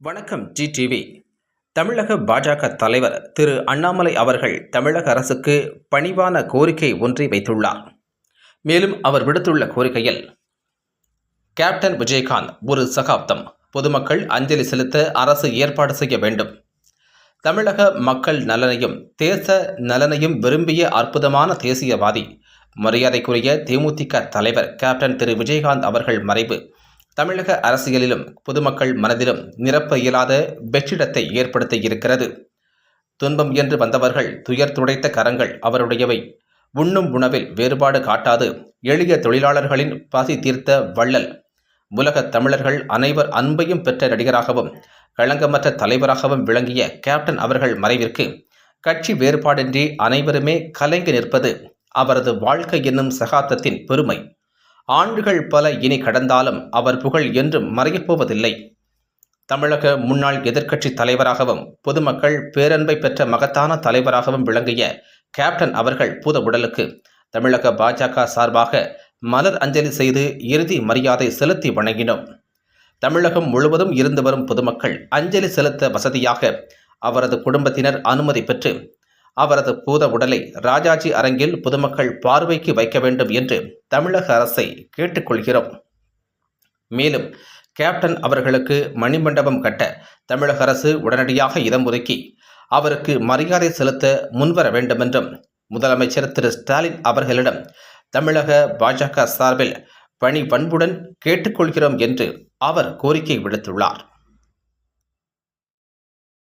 வணக்கம் G TV தமிழக பாஜக தலைவர் திரு அண்ணாமலை அவர்கள் தமிழக அரசுக்கு பணிவான கோரிக்கை ஒன்றை வைத்துள்ளார். மேலும் அவர் விடுத்துள்ள கோரிக்கையில் கேப்டன் விஜயகாந்த் ஒரு சகாப்தம். பொதுமக்கள் அஞ்சலி செலுத்த அரசு ஏற்பாடு செய்ய வேண்டும். தமிழக மக்கள் நலனையும் தேச நலனையும் விரும்பிய அற்புதமான தேசியவாதி. மரியாதைக்குரிய தேமுதிக தலைவர் கேப்டன் திரு விஜயகாந்த் அவர்கள் மறைவு. தமிழக அரசியலிலும் பொதுமக்கள் மனதிலும் நிரப்ப இயலாத வெற்றிடத்தை ஏற்படுத்தி இருக்கிறது. துன்பம் என்று வந்தவர்கள் துயர் துடைத்த கரங்கள் அவருடையவை. உண்ணும் உணவில் வேறுபாடு காட்டாது. எளிய தொழிலாளர்களின் பசி தீர்த்த வள்ளல். உலகத் தமிழர்கள் அனைவர் அன்பையும் பெற்ற நடிகராகவும் களங்கமற்ற தலைவராகவும் விளங்கிய கேப்டன் அவர்கள் மறைவிற்கு கட்சி வேறுபாடின்றி அனைவருமே கலங்கி நிற்பது அவரது வாழ்க்கை என்னும் சகாப்தத்தின் பெருமை. ஆண்டுகள் பல இனி கடந்தாலும் அவர் புகழ் என்றும் மறையப்போவதில்லை. தமிழக முன்னாள் எதிர்க்கட்சி தலைவராகவும் பொதுமக்கள் பேரன்பை பெற்ற மகத்தான தலைவராகவும் விளங்கிய கேப்டன் அவர்கள் பூத உடலுக்கு தமிழக பாஜக சார்பாக மலர் அஞ்சலி செய்து இறுதி மரியாதை செலுத்தி வணங்கினோம். தமிழகம் முழுவதும் இருந்து வரும் பொதுமக்கள் அஞ்சலி செலுத்த வசதியாக அவரது குடும்பத்தினர் அனுமதி பெற்று அவரது பூத உடலை ராஜாஜி அரங்கில் பொதுமக்கள் பார்வைக்கு வைக்க வேண்டும் என்று தமிழக அரசை கேட்டுக்கொள்கிறோம். மேலும் கேப்டன் அவர்களுக்கு மணிமண்டபம் கட்ட தமிழக அரசு உடனடியாக இடம் ஒதுக்கி அவருக்கு மரியாதை செலுத்த முன்வர வேண்டுமென்றும் முதலமைச்சர் திரு. ஸ்டாலின் அவர்களிடம் தமிழக பாஜக சார்பில் பணி பண்புடன் கேட்டுக்கொள்கிறோம் என்று அவர் கோரிக்கை விடுத்துள்ளார்.